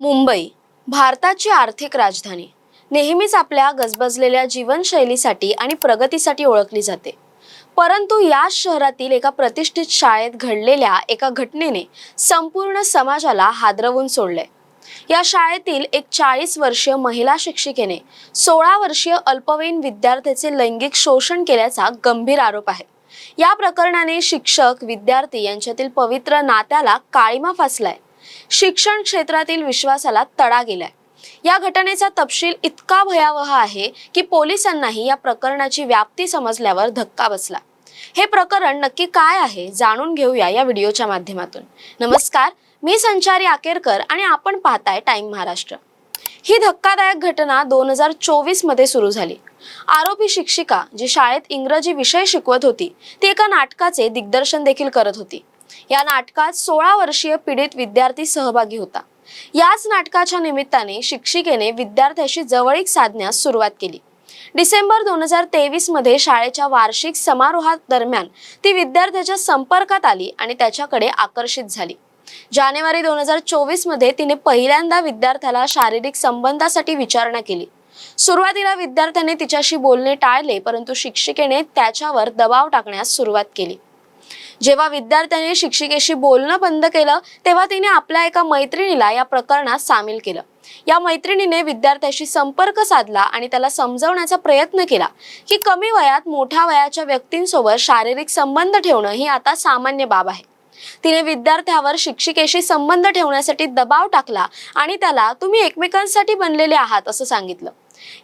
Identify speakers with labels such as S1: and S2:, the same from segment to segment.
S1: मुंबई भारताची आर्थिक राजधानी. नेहमीच आपल्या गजबजलेल्या जीवनशैलीसाठी आणि प्रगतीसाठी ओळखली जाते. परंतु या शहरातील एका प्रतिष्ठित शाळेत घडलेल्या एका घटनेने संपूर्ण समाजाला हादरवून सोडले या शाळेतील एक चाळीस वर्षीय महिला शिक्षिकेने सोळा वर्षीय अल्पवयीन विद्यार्थ्याचे लैंगिक शोषण केल्याचा गंभीर आरोप आहे. या प्रकरणाने शिक्षक विद्यार्थी यांच्यातील पवित्र नात्याला काळीमा फासलाय. शिक्षण क्षेत्रातील विश्वासाला तडा गेलाय. या घटनेचा तपशील इतका भयावह आहे की पोलिसांनाही या प्रकरणाची व्याप्ती समजल्यावर धक्का बसला. हे प्रकरण नक्की काय आहे जाणून घेऊया या व्हिडिओच्या माध्यमातून. नमस्कार मी संचारी आकेरकर आणि आपण पाहताय टाइम महाराष्ट्र. ही धक्कादायक घटना दोन हजार चोवीसमध्ये सुरू झाली. आरोपी शिक्षिका जी शाळेत इंग्रजी विषय शिकवत होती ती एका नाटकाचे दिग्दर्शन देखील करत होती. या नाटकात सोळा वर्षीय पीडित विद्यार्थी सहभागी होता. याच नाटकाच्या निमित्ताने शिक्षिकेने विद्यार्थ्याशी जवळीक साधण्यास सुरुवात केली. डिसेंबर दोन हजार तेवीसमध्ये शाळेच्या वार्षिक समारोहात दरम्यान ती विद्यार्थ्याच्या संपर्कात आली आणि त्याच्याकडे आकर्षित झाली. जानेवारी दोन हजार चोवीसमध्ये तिने पहिल्यांदा विद्यार्थ्याला शारीरिक संबंधासाठी विचारणा केली. सुरुवातीला विद्यार्थ्याने तिच्याशी बोलणे टाळले परंतु शिक्षिकेने त्याच्यावर दबाव टाकण्यास सुरुवात केली. जेव्हा विद्यार्थ्याने शिक्षिकेशी बोलणं बंद केलं तेव्हा तिने आपल्या एका मैत्रिणीला या प्रकरणात सामील केलं. या मैत्रिणीने विद्यार्थ्याशी संपर्क साधला आणि त्याला समजवण्याचा प्रयत्न केला की कमी वयात मोठ्या वयाच्या व्यक्तींसोबत शारीरिक संबंध ठेवणं ही आता सामान्य बाब आहे. तिने विद्यार्थ्यावर शिक्षिकेशी संबंध ठेवण्यासाठी दबाव टाकला आणि त्याला तुम्ही एकमेकांसाठी बनलेले आहात असं सांगितलं.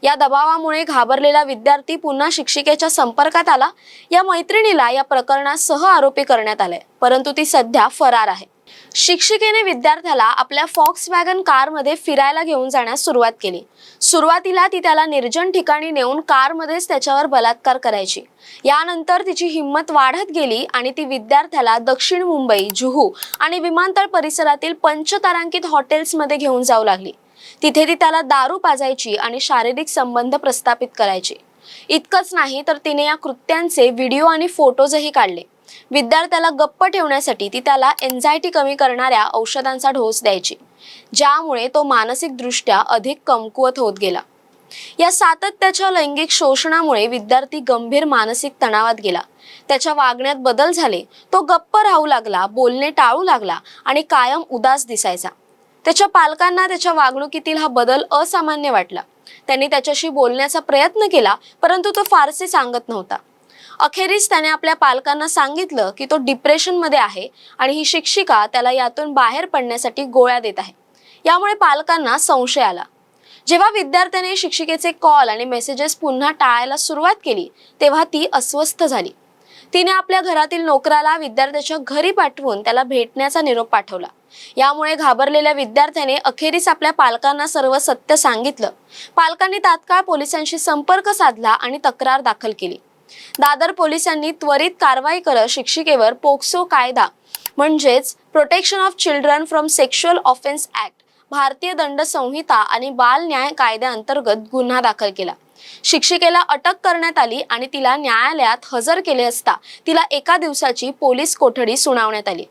S1: या दबावामुळे घाबरलेला विद्यार्थी पुन्हा शिक्षिकेच्या संपर्कात आला. या मैत्रिणीला या प्रकरणात सह आरोपी करण्यात आले परंतु ती सध्या फरार आहे. शिक्षिकेने विद्यार्थ्याला आपल्या फॉक्स वॅगन कारमध्ये फिरायला घेऊन जाण्यास सुरुवात केली. सुरुवातीला ती त्याला निर्जन ठिकाणी नेऊन कारमध्येच त्याच्यावर बलात्कार करायची. यानंतर तिची हिंमत वाढत गेली आणि ती विद्यार्थ्याला दक्षिण मुंबई जुहू आणि विमानतळ परिसरातील पंचतारांकित हॉटेल्समध्ये घेऊन जाऊ लागली. तिथे ती त्याला दारू पाजायची आणि शारीरिक संबंध प्रस्थापित करायची. इतकंच नाही तर तिने या कृत्यांचे व्हिडिओ आणि फोटोजही काढले. विद्यार्थ्याला गप्प ठेवण्यासाठी ती त्याला एन्झायटी कमी करणाऱ्या औषधांचा ढोस द्यायची ज्यामुळे तो मानसिकदृष्ट्या अधिक कमकुवत होत गेला. या सातत्याच्या लैंगिक शोषणामुळे विद्यार्थी गंभीर मानसिक तणावात गेला. त्याच्या वागण्यात बदल झाले. तो गप्प राहू लागला बोलणे टाळू लागला आणि कायम उदास दिसायचा. त्याच्या पालकांना त्याच्या वागणुकीतील हा बदल असामान्य वाटला. त्यांनी त्याच्याशी बोलण्याचा प्रयत्न केला परंतु तो फारसे सांगत नव्हता. अखेरीस त्याने आपल्या पालकांना सांगितलं की तो डिप्रेशनमध्ये आहे आणि ही शिक्षिका त्याला यातून बाहेर पडण्यासाठी गोळ्या देत आहे. यामुळे पालकांना संशय आला. जेव्हा विद्यार्थ्याने शिक्षिकेचे कॉल आणि मेसेजेस पुन्हा टाळायला सुरुवात केली तेव्हा ती अस्वस्थ झाली. तिने आपल्या घरातील नोकराला विद्यार्थ्याच्या घरी पाठवून त्याला भेटण्याचा निरोप पाठवला. यामुळे घाबरलेल्या विद्यार्थ्याने अखेरीस आपल्या पालकांना सर्व सत्य सांगितलं. पालकांनी तात्काळ पोलिसांशी संपर्क साधला आणि तक्रार दाखल केली. दादर पोलिसांनी त्वरित कारवाई करत शिक्षिकेवर पोक्सो कायदा म्हणजेच protection of children from sexual offence act भारतीय दंड संहिता आणि बाल न्याय कायद्याअंतर्गत गुन्हा दाखल केला. शिक्षिकेला अटक करण्यात आली आणि तिला न्यायालयात हजर केले असता तिला एका दिवसाची पोलीस कोठडी सुनावण्यात आली.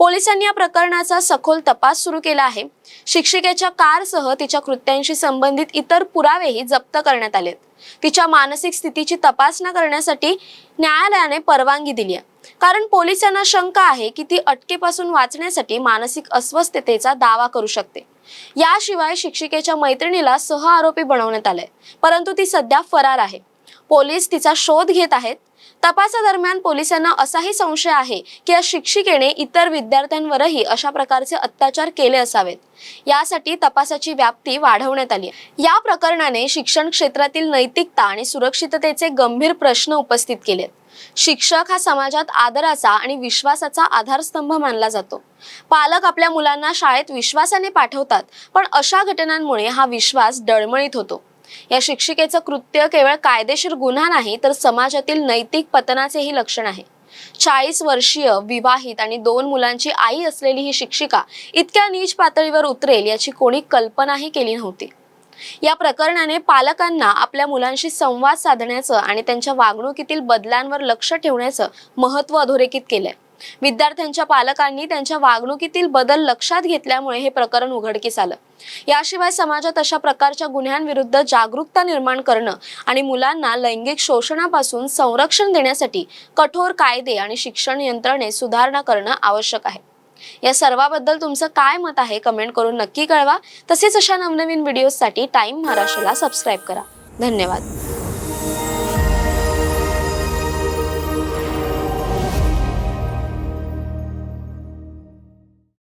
S1: पोलिसांनी या प्रकरणाचा सखोल तपास सुरू केला आहे. शिक्षिकेच्या कारसह तिच्या कृत्यांशी संबंधित इतर पुरावेही जप्त करण्यात आलेत. तिच्या मानसिक स्थितीची तपासणा करण्यासाठी न्यायालयाने परवानगी दिली आहे. कारण पोलिसांना शंका आहे की ती अटकेपासून वाचण्यासाठी मानसिक अस्वस्थतेचा दावा करू शकते. याशिवाय शिक्षिकेच्या मैत्रिणीला सह आरोपी बनवण्यात आलंय परंतु ती सध्या फरार आहे. पोलीस तिचा शोध घेत आहेत. तपासादरम्यान पोलिसांना असाही संशय आहे की या शिक्षिकेने इतर विद्यार्थ्यांवरही अशा प्रकारचे अत्याचार केले असावेत. यासाठी तपासाची व्याप्ती वाढवण्यात आली या प्रकरणाने शिक्षण क्षेत्रातील नैतिकता आणि सुरक्षिततेचे गंभीर प्रश्न उपस्थित केलेत. शिक्षक हा समाजात आदराचा आणि विश्वासाचा आधारस्तंभ मानला जातो. पालक आपल्या मुलांना शाळेत विश्वासाने पाठवतात पण अशा घटनांमुळे हा विश्वास डळमळीत होतो. या शिक्षिकेचं कृत्य केवळ कायदेशीर गुन्हा नाही तर समाजातील नैतिक पतनाचेही लक्षण आहे. चाळीस वर्षीय विवाहित आणि दोन मुलांची आई असलेली ही शिक्षिका इतक्या नीच पातळीवर उतरेल याची कोणी कल्पनाही केली नव्हती. या प्रकरणाने पालकांना आपल्या मुलांशी संवाद साधण्याचं आणि त्यांच्या वागणुकीतील बदलांवर लक्ष ठेवण्याचं महत्त्व अधोरेखित केलंय. विद्यार्थ्यांच्या पालकांनी त्यांच्या वागणुकीतील बदल लक्षात घेतल्यामुळे हे प्रकरण उघडकीस आलं. याशिवाय समाजात अशा प्रकारच्या गुन्ह्यांविरुद्ध जागरूकता निर्माण करणं आणि मुलांना लैंगिक शोषणापासून संरक्षण देण्यासाठी कठोर कायदे आणि शिक्षण यंत्रणे सुधारणा करणं आवश्यक आहे. या सर्वाबद्दल तुमचं काय मत आहे कमेंट करून नक्की कळवा. तसेच अशा नवनवीन व्हिडिओजसाठी टाइम महाराष्ट्राला सबस्क्राईब करा. धन्यवाद.